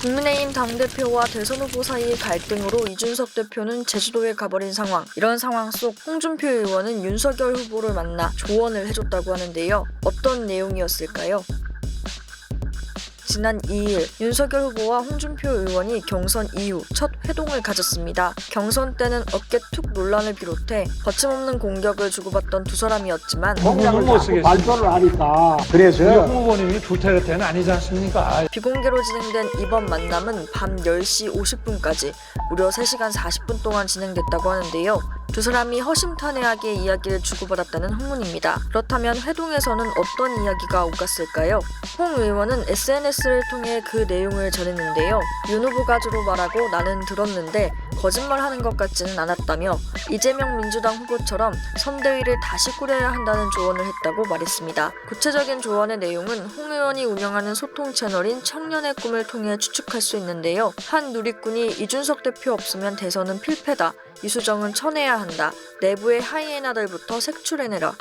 국민의힘 당대표와 대선 후보 사이의 갈등으로 이준석 대표는 제주도에 가버린 상황. 이런 상황 속 홍준표 의원은 윤석열 후보를 만나 조언을 해줬다고 하는데요. 어떤 내용이었을까요? 지난 2일 윤석열 후보와 홍준표 의원이 경선 이후 첫 회동을 가졌습니다. 경선 때는 어깨 툭 논란을 비롯해 거침없는 공격을 주고받던 두 사람이었지만 공약을 못 쓰겠습니다. 발표를 하니까 그래서 홍 후보님이 구태를 아니지 않습니까? 비공개로 진행된 이번 만남은 밤 10시 50분까지 무려 3시간 40분 동안 진행됐다고 하는데요. 두 사람이 허심탄회하게 이야기를 주고받았다는 후문입니다. 그렇다면 회동에서는 어떤 이야기가 오갔을까요? 홍 의원은 SNS를 통해 그 내용을 전했는데요. 윤 후보가 주로 말하고 나는 들었는데 거짓말하는 것 같지는 않았다며 이재명 민주당 후보처럼 선대위를 다시 꾸려야 한다는 조언을 했다고 말했습니다. 구체적인 조언의 내용은 홍 의원이 운영하는 소통 채널인 청년의 꿈을 통해 추측할 수 있는데요. 한 누리꾼이 이준석 대표 없으면 대선은 필패다. 이수정은 쳐내야 한다. 내부의 하이에나들부터 색출해내라.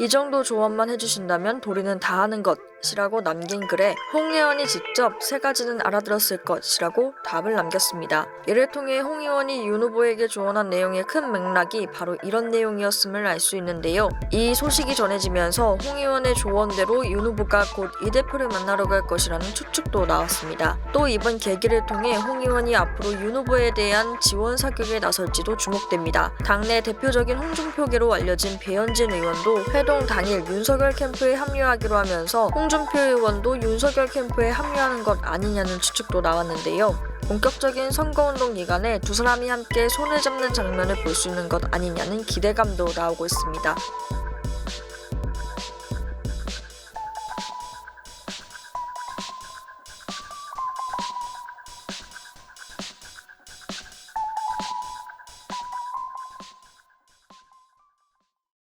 이 정도 조언만 해주신다면 도리는 다 하는 것 이라고 남긴 글에 홍 의원이 직접 세 가지는 알아들었을 것이라고 답을 남겼습니다. 이를 통해 홍 의원이 윤 후보에게 조언한 내용의 큰 맥락이 바로 이런 내용이었음을 알 수 있는데요. 이 소식이 전해지면서 홍 의원의 조언대로 윤 후보가 곧 이 대표를 만나러 갈 것이라는 추측도 나왔습니다. 또 이번 계기를 통해 홍 의원이 앞으로 윤 후보에 대한 지원 사격에 나설지도 주목됩니다. 당내 대표적인 홍준표계로 알려진 배현진 의원도 회동 당일 윤석열 캠프에 합류하기로 하면서 홍준표 의원도 윤석열 캠프에 합류하는 것 아니냐는 추측도 나왔는데요. 본격적인 선거운동 기간에 두 사람이 함께 손을 잡는 장면을 볼 수 있는 것 아니냐는 기대감도 나오고 있습니다.